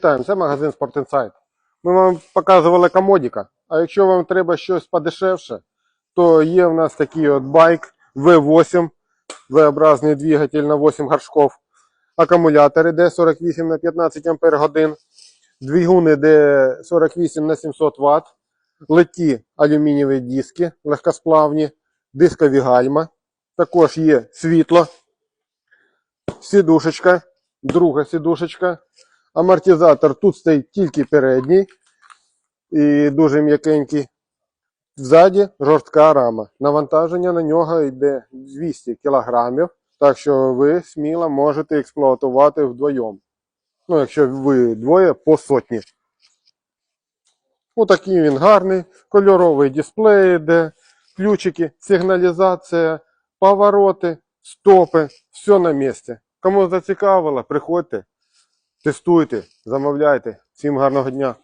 Вітаємо, це магазин Sport Insight. Ми вам показували комодіка, а якщо вам треба щось подешевше, то є в нас такий от байк V8, V-образний двигатель на 8 горшков, акумулятори D48 на 15 Ампер двигуни D48 на 700 Вт, леті алюмінієві диски легкосплавні, дискові гальма, також є світло, сідушечка, друга сідушечка. Амортизатор тут стоїть тільки передній і дуже м'якенький. Ззаді жорстка рама. Навантаження на нього йде 200 кг, так що ви сміло можете експлуатувати вдвоєм. Ну, якщо ви двоє по сотні. Отакий він гарний, кольоровий дисплей йде, ключики, сигналізація, повороти, стопи, все на місці. Кому зацікавило, приходьте, тестуйте, замовляйте. Всім гарного дня!